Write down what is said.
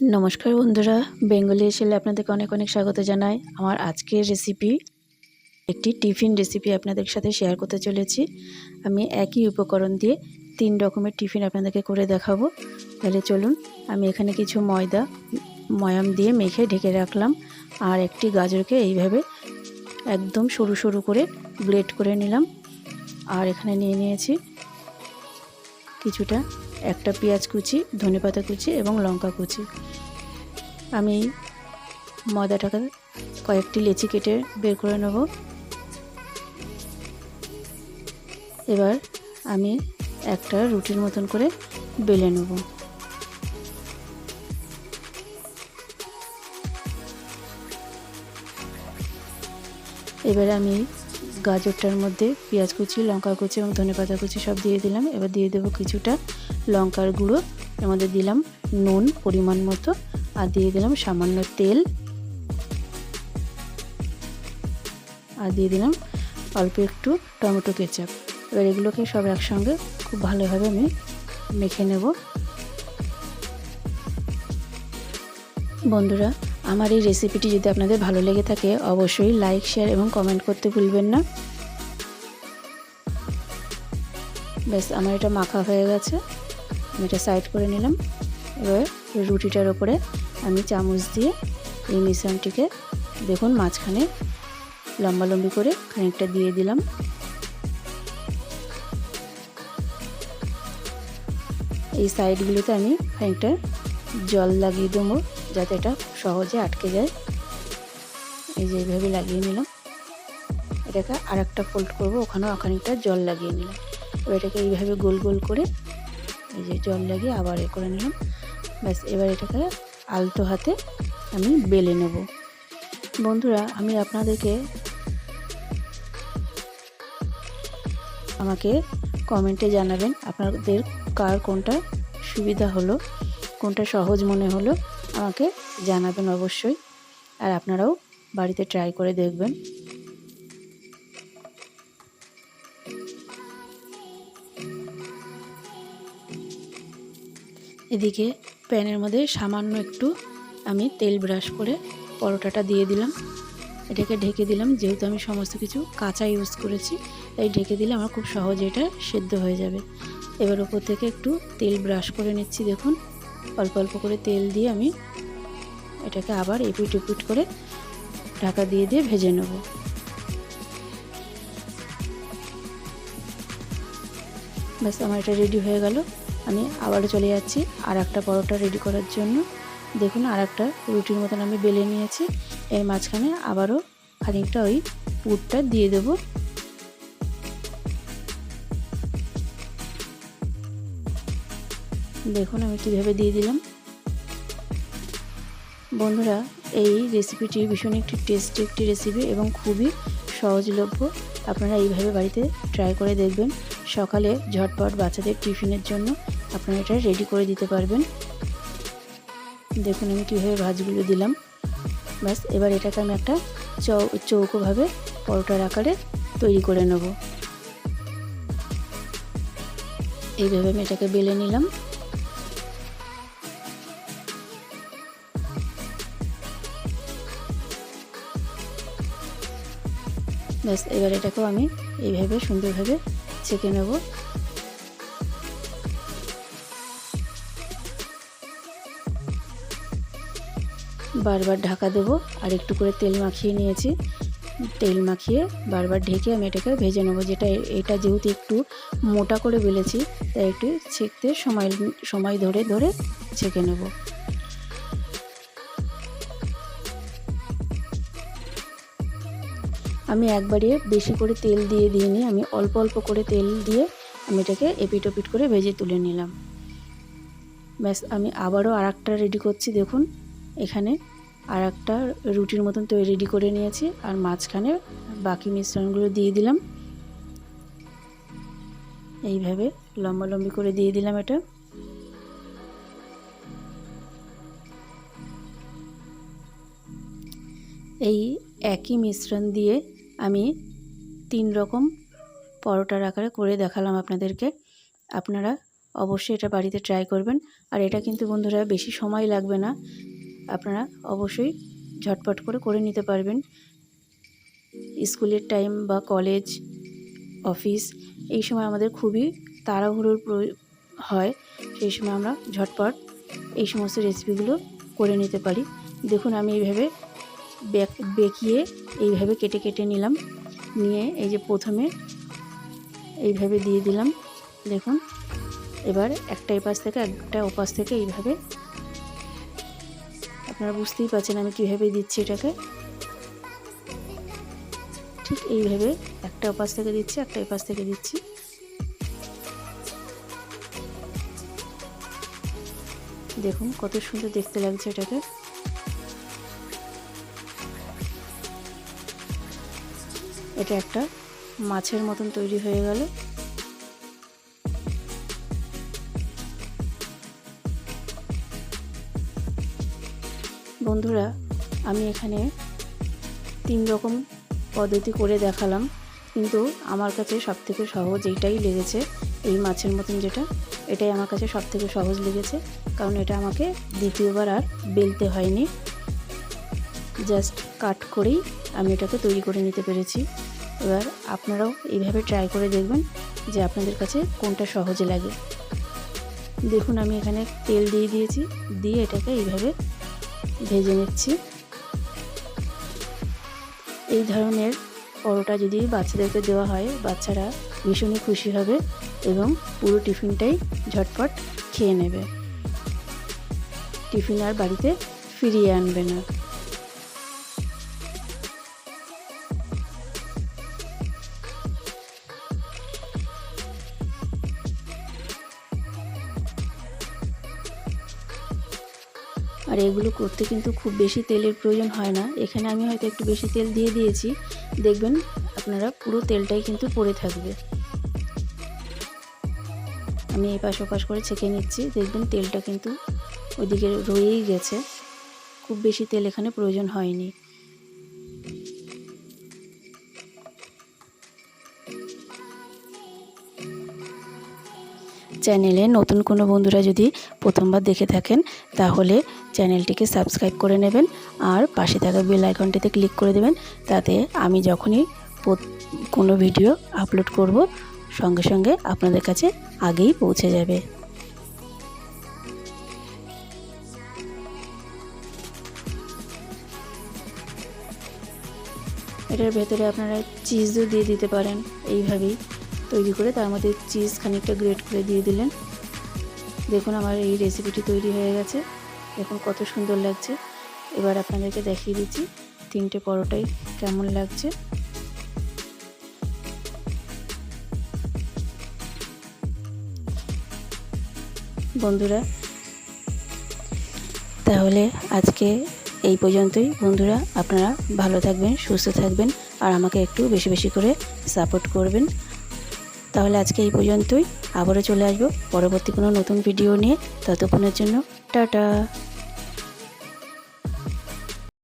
নমস্কার বন্ধুরা, বেঙ্গলি এসেলে আপনাদেরকে অনেক অনেক স্বাগত জানাই। আমার আজকের রেসিপি একটি টিফিন রেসিপি আপনাদের সাথে শেয়ার করতে চলেছি। আমি একই উপকরণ দিয়ে তিন রকমের টিফিন আপনাদেরকে করে দেখাবো। তাহলে চলুন, আমি এখানে কিছু ময়দা, ময়াম দিয়ে মেখে ঢেকে রাখলাম। আর একটি গাজরকে এইভাবে একদম সরু সরু করে ব্লেড করে নিলাম। আর এখানে নিয়ে নিয়েছি কিছুটা একটা পেঁয়াজ কুচি, ধনেপাতা কুচি এবং লঙ্কা কুচি। আমি ময়দাটাকে কয়েকটি লেচি কেটে বের করে নেব। এবার আমি একটা রুটির মতন করে বেলে নেব। এবার আমি গাজরটার মধ্যে পেঁয়াজ কুচি লঙ্কা কুচি এবং ধনেপাতা কুচি সব দিয়ে দিলাম। এবার দিয়ে দেবো কিছুটা লঙ্কার গুঁড়ো। এর মধ্যে দিলাম নুন পরিমাণ মতো। আর দিয়ে দিলাম সামান্য তেল। আর দিয়ে দিলাম অল্প একটু টমেটো কেচাপ। এবার এগুলোকে সব একসঙ্গে খুব ভালোভাবে আমি মেখে নেব। বন্ধুরা, আমার এই রেসিপিটি যদি আপনাদের ভালো লেগে থাকে, অবশ্যই লাইক, শেয়ার এবং কমেন্ট করতে ভুলবেন না। ব্যাস, আমার এটা মাখা হয়ে গেছে। আমি এটা সাইড করে নিলাম। এবার রুটিটার ওপরে আমি চামচ দিয়ে এই মিশ্রণটিকে দেখুন মাঝখানে লম্বালম্বি করে খানিকটা দিয়ে দিলাম। এই সাইডগুলোতে আমি খানিকটা জল লাগিয়ে দেবো যাতে এটা সহজে আটকে যায়। এই যে এইভাবে লাগিয়ে নিলাম। এটাকে আর একটা ফোল্ড করব, ওখানেও খানিকটা জল লাগিয়ে নিলাম। এটাকে এইভাবে গোল গোল করে এই যে জল লাগিয়ে আবার এ করে নিলাম। ব্যাস, এবার এটাকে আলতো হাতে আমি বেলে নেব। বন্ধুরা, আমি আপনাদেরকে আমাকে কমেন্টে জানাবেন আপনাদের কার কোনটা সুবিধা হলো, কোনটা সহজ মনে হলো, আমাকে জানাবেন অবশ্যই। আর আপনারাও বাড়িতে ট্রাই করে দেখবেন। এদিকে প্যানের মধ্যে সামান্য একটু আমি তেল ব্রাশ করে পরোটাটা দিয়ে দিলাম। এটাকে ঢেকে দিলাম, যেহেতু আমি সমস্ত কিছু কাঁচা ইউজ করেছি, তাই ঢেকে দিলে আমার খুব সহজে এটা সেদ্ধ হয়ে যাবে। এবার ওপর থেকে একটু তেল ব্রাশ করে নিচ্ছি, দেখুন। অল্প অল্প করে তেল দিয়ে আমি এটাকে আবার এপিট এপিট করে ঢাকা দিয়ে দিয়ে ভেজে নেব। ব্যাস, আমার এটা রেডি হয়ে গেল। আমি আবারও চলে যাচ্ছি আর একটা পরোটা রেডি করার জন্য। দেখুন আর একটা রুটির মতন আমি বেলে নিয়েছি। এর মাঝখানে আবারও খানিকটা ওই পুরটা দিয়ে দেব। দেখুন, আমি কীভাবে দিয়ে দিলাম। বন্ধুরা, এই রেসিপিটি ভীষণ একটি টেস্টি একটি রেসিপি এবং খুবই সহজলভ্য। আপনারা এইভাবে বাড়িতে ট্রাই করে দেখবেন। সকালে ঝটপট বাচ্চাদের টিফিনের জন্য আপনারা এটা রেডি করে দিতে পারবেন। দেখুন আমি কীভাবে ভাজগুলো দিলাম। ব্যাস, এবার এটাকে আমি একটা চৌকোভাবে পরোটার আকারে তৈরি করে নেব। এইভাবে আমি এটাকে বেলে নিলাম। ব্যাস, এবার এটাকেও আমি এইভাবে সুন্দরভাবে ছেঁকে নেব। বারবার ঢাকা দেব আর একটু করে তেল মাখিয়ে নিয়েছি। তেল মাখিয়ে বারবার ঢেকে আমি এটাকে ভেজে নেব, যেটা এটা যেহেতু একটু মোটা করে বেলেছি, তাই একটু ছেঁকতে সময় সময় ধরে ধরে ছেঁকে নেব। আমি একবারে বেশি করে তেল দিয়ে দিইনি, আমি অল্প অল্প করে তেল দিয়ে আমি এটাকে এপিট ওপিট করে ভেজে তুলে নিলাম। ব্যাস, আমি আবারও আর একটা রেডি করছি, দেখুন। এখানে আর একটা রুটির মতন তৈরি রেডি করে নিয়েছি, আর মাঝখানে বাকি মিশ্রণগুলো দিয়ে দিলাম। এইভাবে লম্বা লম্বি করে দিয়ে দিলাম এটা। এই একই মিশ্রণ দিয়ে আমি তিন রকম পরোটার আকারে করে দেখালাম আপনাদেরকে। আপনারা অবশ্যই এটা বাড়িতে ট্রাই করবেন। আর এটা কিন্তু বন্ধুরা বেশি সময় লাগবে না। আপনারা অবশ্যই ঝটপট করে করে নিতে পারবেন। স্কুলের টাইম বা কলেজ অফিস এই সময় আমাদের খুবই তাড়াহুড়োর হয়। সেই সময় আমরা ঝটপট এই সমস্ত রেসিপিগুলো করে নিতে পারি। দেখুন, আমি এইভাবে বেঁকিয়ে এইভাবে কেটে কেটে নিলাম। নিয়ে এই যে প্রথমে এইভাবে দিয়ে দিলাম। দেখুন, এবার একটা এপাশ থেকে একটা ওপাশ থেকে এইভাবে। আপনারা বুঝতেই পারছেন আমি কীভাবে দিচ্ছি এটাকে। ঠিক এইভাবে একটা ওপাশ থেকে দিচ্ছি, একটা এপাশ থেকে দিচ্ছি। দেখুন কত সুন্দর দেখতে লাগছে এটাকে। এটা একটা মাছের মতন তৈরি হয়ে গেল। বন্ধুরা, আমি এখানে তিন রকম পদ্ধতি করে দেখালাম, কিন্তু আমার কাছে সবথেকে সহজ এইটাই লেগেছে, এই মাছের মতন যেটা। এটাই আমার কাছে সবথেকে সহজ লেগেছে, কারণ এটা আমাকে দ্বিতীয়বার আর বেলতে হয়নি। জাস্ট কাট করেই আমি এটাকে তৈরি করে নিতে পেরেছি। এবার আপনারাও এইভাবে ট্রাই করে দেখবেন যে আপনাদের কাছে কোনটা সহজে লাগে। দেখুন আমি এখানে তেল দিয়ে দিয়েছি, দিয়ে এটাকে এইভাবে ভেজে নিচ্ছি। এই ধরনের পরোটা যদি বাচ্চাদেরকে দেওয়া হয়, বাচ্চারা ভীষণই খুশি হবে এবং পুরো টিফিনটাই ঝটপট খেয়ে নেবে। টিফিন আর বাড়িতে ফিরিয়ে আনবে না। আর এগুলো করতে কিন্তু খুব বেশি তেলের প্রয়োজন হয় না। এখানে আমি হয়তো একটু বেশি তেল দিয়ে দিয়েছি। দেখবেন আপনারা পুরো তেলটাই কিন্তু পড়ে থাকবে। আমি এই পাশ ওপাশ করে ছেঁকে নিচ্ছি। দেখবেন তেলটা কিন্তু ওইদিকে রয়েই গেছে। খুব বেশি তেল এখানে প্রয়োজন হয়নি। চ্যানেলে নতুন কোনো বন্ধুরা যদি প্রথমবার দেখে থাকেন, তাহলে চ্যানেলটিকে সাবস্ক্রাইব করে নেবেন আর পাশে থাকা বেল আইকনটিতে ক্লিক করে দেবেন। তাতে আমি যখনই কোনো ভিডিও আপলোড করব, সঙ্গে সঙ্গে আপনাদের কাছে আগেই পৌঁছে যাবে। এটার ভেতরে আপনারা চিজও দিয়ে দিতে পারেন, এইভাবেই। তৈরি করে তার মধ্যে চিজ খানিকটা গ্রেট করে দিয়ে দিলেন। দেখুন আমার এই রেসিপিটি তৈরি হয়ে গেছে। দেখুন কত সুন্দর লাগছে। এবার আপনাদেরকে দেখিয়ে দিচ্ছি তিনটে পরোটাই কেমন লাগছে। বন্ধুরা, তাহলে আজকে এই পর্যন্তই। বন্ধুরা, আপনারা ভালো থাকবেন, সুস্থ থাকবেন আর আমাকে একটু বেশি বেশি করে সাপোর্ট করবেন। তাহলে আজকে এই পর্যন্তই। আবারও চলে আসব। পরবর্তী কোনো নতুন ভিডিও নিয়ে। ততক্ষণের জন্য, টাটা।